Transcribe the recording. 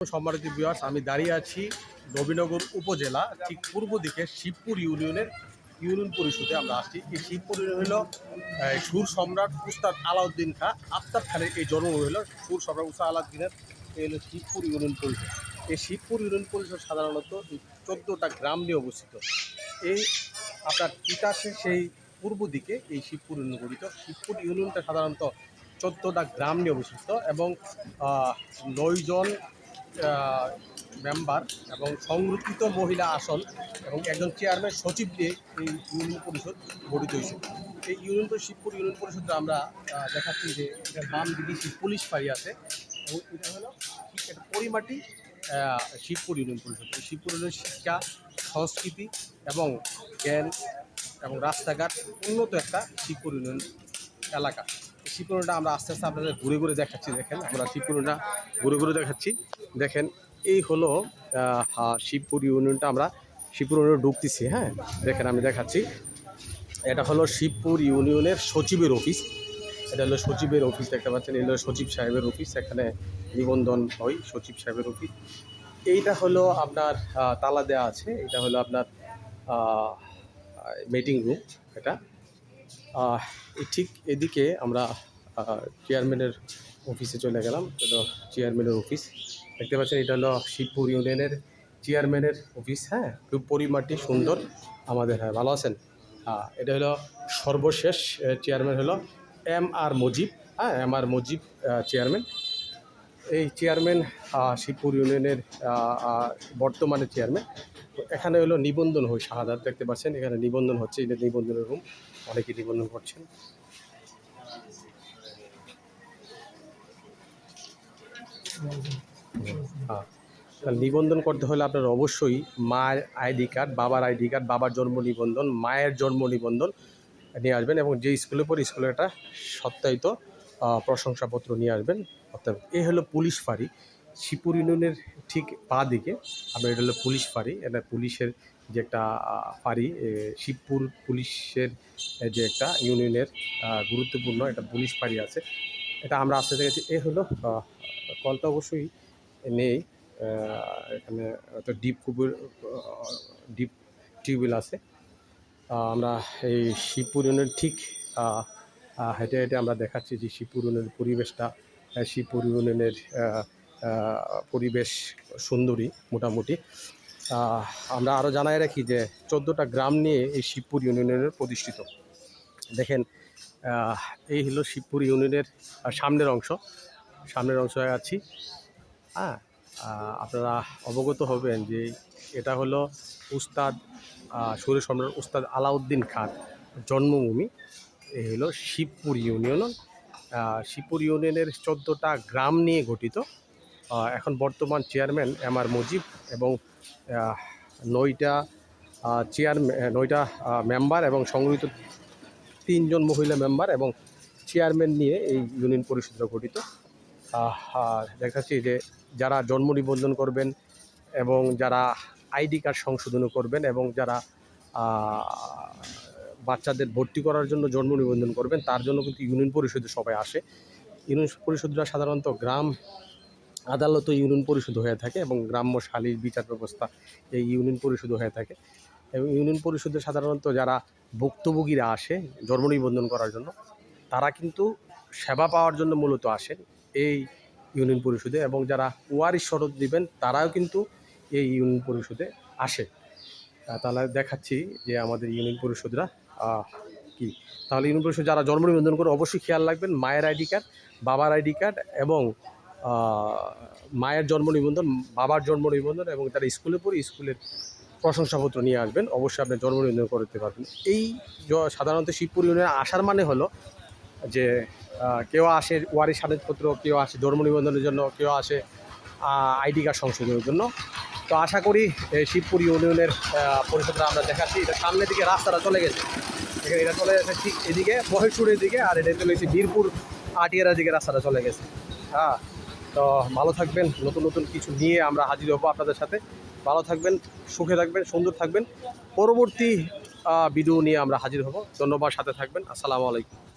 সম্মানিত বিয়ার্স আমি দাঁড়িয়ে আছি নবীনগর উপজেলা, ঠিক পূর্ব দিকে শিবপুর ইউনিয়নের ইউনিয়ন পরিষদে আমরা আসছি। এই শিবপুর ইউনিয়ন হলো সুর সম্রাট উস্তাদ আলাউদ্দিন খা আফতাব খানের এই জন্ম হলো সুর সম্রাট উস্তাদ আলাউদ্দিনের এই হলো শিবপুর ইউনিয়ন পরিষদ। এই শিবপুর ইউনিয়ন পরিষদ সাধারণত চোদ্দোটা গ্রাম নিয়ে অবস্থিত। এই আপনার তিতাসের সেই পূর্ব দিকে এই শিবপুর ইউনিয়ন গঠিত। শিবপুর ইউনিয়নটা সাধারণত চোদ্দোটা গ্রাম নিয়ে অবস্থিত এবং নয়জন মেম্বার এবং সংরক্ষিত মহিলা আসন এবং একজন চেয়ারম্যান সচিব দিয়ে এই ইউনিয়ন পরিষদ গঠিত হয়েছে। এই ইউনিয়ন পরিষদ শিবপুর ইউনিয়ন পরিষদে আমরা দেখাচ্ছি যে এটা বাম বিদেশি পুলিশ ফাঁড়ি আছে এবং এটা হলো একটা পরিমাটি শিবপুর ইউনিয়ন পরিষদ। শিবপুর ইউনিয়ন শিক্ষা, সংস্কৃতি এবং জ্ঞান এবং রাস্তাঘাট উন্নত একটা শিবপুর ইউনিয়ন এলাকা। এই আমরা আস্তে আস্তে আপনাদের ঘুরে ঘুরে দেখাচ্ছি, দেখেন আমরা শিবপুর ইউনিয়নটা ঘুরে ঘুরে দেখাচ্ছি। দেখেন, এই হলো শিবপুর ইউনিয়নটা আমরা শিবপুর ইউনিয়নে ঢুকতেছি হ্যাঁ? দেখেন, আমি দেখাচ্ছি। এটা হলো শিবপুর ইউনিয়নের সচিবের অফিস। এটা হলো সচিবের অফিস, দেখতে পাচ্ছেন, এটা হলো সচিব সাহেবের অফিস, এখানে নিবন্ধন হয় সচিব সাহেবের অফিস। এইটা হলো আপনার তালা দেওয়া আছে, এটা হলো আপনার মিটিং রুম এটা। এই ঠিক এদিকে আমরা চেয়ারম্যানের অফিসে চলে গেলাম। এটা চেয়ারম্যানের অফিস দেখতে পাচ্ছেন, এটা হলো শিবপুর ইউনিয়নের চেয়ারম্যানের অফিস হ্যাঁ? খুব পরিমাটি সুন্দর আমাদের হ্যাঁ ভালো আছেন? এটা হলো সর্বশেষ চেয়ারম্যান হলো এম আর মজিব হ্যাঁ? এম আর মজিব চেয়ারম্যান এই চেয়ারম্যান শিবপুর ইউনিয়নের বর্তমানে চেয়ারম্যান এখানে হলো নিবন্ধন হয়, শাহাদাত দেখতে পাচ্ছেন। এখানে নিবন্ধন হচ্ছে এটা নিবন্ধনের রুম অনেকেই নিবন্ধন করছেন। হ্যাঁ। নিবন্ধন করতে হলে আপনার অবশ্যই মায়ের আইডি কার্ড, বাবার আইডি কার্ড, বাবার জন্ম নিবন্ধন, মায়ের জন্ম নিবন্ধন নিয়ে আসবেন এবং যে স্কুলে পড়ে স্কুলের একটা সত্যায়িত প্রশংসাপত্র নিয়ে আসবেন। অর্থাৎ এ হলো পুলিশ ফাঁড়ি। শিবপুর ইউনিয়নের ঠিক পা দিকে আপনার এটা হলো পুলিশ ফাঁড়ি এটা পুলিশের যে একটা ফাঁড়ি শিবপুর পুলিশের যে একটা ইউনিয়নের গুরুত্বপূর্ণ একটা পুলিশ ফাঁড়ি আছে। এটা আমরা আসতে দেখেছি। এ হলো আহ, কলটা অবশ্যই নেই এখানে তো ডিপ কুবের ডিপ টিউবওয়েল আছে। আমরা এই শিবপুর ইউনিয়নের ঠিক হেঁটে হেঁটে আমরা দেখাচ্ছি যে শিবপুর ইউনিয়নের পরিবেশটা শিবপুর ইউনিয়নের পরিবেশ সুন্দরী মোটামুটি। আমরা আরও জানাই রাখি যে চোদ্দোটা গ্রাম নিয়ে এই শিবপুর ইউনিয়নের প্রতিষ্ঠিত। দেখেন এই হলো শিবপুর ইউনিয়নের সামনের অংশ। সামনের অংশ হয়ে আছি। হ্যাঁ আপনারা অবগত হবেন যে এটা হলো উস্তাদ সুরেশ সম্রাট উস্তাদ আলাউদ্দিন খান জন্মভূমি। এই হলো শিবপুর ইউনিয়ন। শিবপুর ইউনিয়নের চোদ্দোটা গ্রাম নিয়ে গঠিত। এখন বর্তমান চেয়ারম্যান এম আর মুজিব এবং নয়টা চেয়ারম্যান নয়টা মেম্বার এবং সংগঠিত তিনজন মহিলা মেম্বার এবং চেয়ারম্যান নিয়ে এই ইউনিয়ন পরিষদটা গঠিত। দেখাচ্ছি যে যারা জন্ম নিবন্ধন করবেন এবং যারা আইডি কার্ড সংশোধন করবেন এবং যারা বাচ্চাদের ভর্তি করার জন্য জন্ম নিবন্ধন করবেন, তার জন্য কিন্তু ইউনিয়ন পরিষদে সবাই আসে। ইউনিয়ন পরিষদরা সাধারণত গ্রাম আদালত ইউনিয়ন পরিষদ হয়ে থাকে এবং গ্রাম্য শালীর বিচার ব্যবস্থা এই ইউনিয়ন পরিষদ হয়ে থাকে। এবং ইউনিয়ন পরিষদে সাধারণত যারা ভুক্তভোগীরা আসে, জন্ম নিবন্ধন করার জন্য, তারা কিন্তু সেবা পাওয়ার জন্য মূলত আসেন এই ইউনিয়ন পরিষদে এবং যারা ওয়ারিশ শরৎ দিবেন, তারাও কিন্তু এই ইউনিয়ন পরিষদে আসে। তাহলে দেখাচ্ছি যে আমাদের ইউনিয়ন পরিষদরা কি? তাহলে ইউনিয়ন পরিষদ যারা জন্ম নিবন্ধন করে, অবশ্যই খেয়াল রাখবেন, মায়ের আইডি কার্ড, বাবার আইডি কার্ড এবং মায়ের জন্ম নিবন্ধন, বাবার জন্ম নিবন্ধন এবং তারা স্কুলে পড়ে স্কুলের প্রশংসাপত্র নিয়ে আসবেন। অবশ্যই আপনি জন্ম নিবন্ধন করতে পারবেন। এই সাধারণত শিবপুর ইউনিয়নে আসার মানে হলো যে কেউ আসে ওয়ারি স্বাধীনপত্র কেউ আসে জন্ম নিবন্ধনের জন্য, কেউ আসে আইডি কার্ড সংশোধনের জন্য। তো আশা করি শিবপুর ইউনিয়নের পরিষদরা আমরা দেখাচ্ছি। এটা সামনের দিকে রাস্তাটা চলে গেছে। এটা চলে গেছে ঠিক এদিকে, মহেশপুরের দিকে, আর এটা চলে গেছে বীরপুর আটিয়ারার দিকে রাস্তাটা চলে গেছে। হ্যাঁ। তো ভালো থাকবেন, নতুন নতুন কিছু নিয়ে আমরা হাজির হব আপনাদের সাথে। ভালো থাকবেন, সুখে থাকবেন, সুন্দর থাকবেন। পরবর্তী ভিডিও নিয়ে আমরা হাজির হব। ধন্যবাদ, সাথে থাকবেন। আসসালামু আলাইকুম।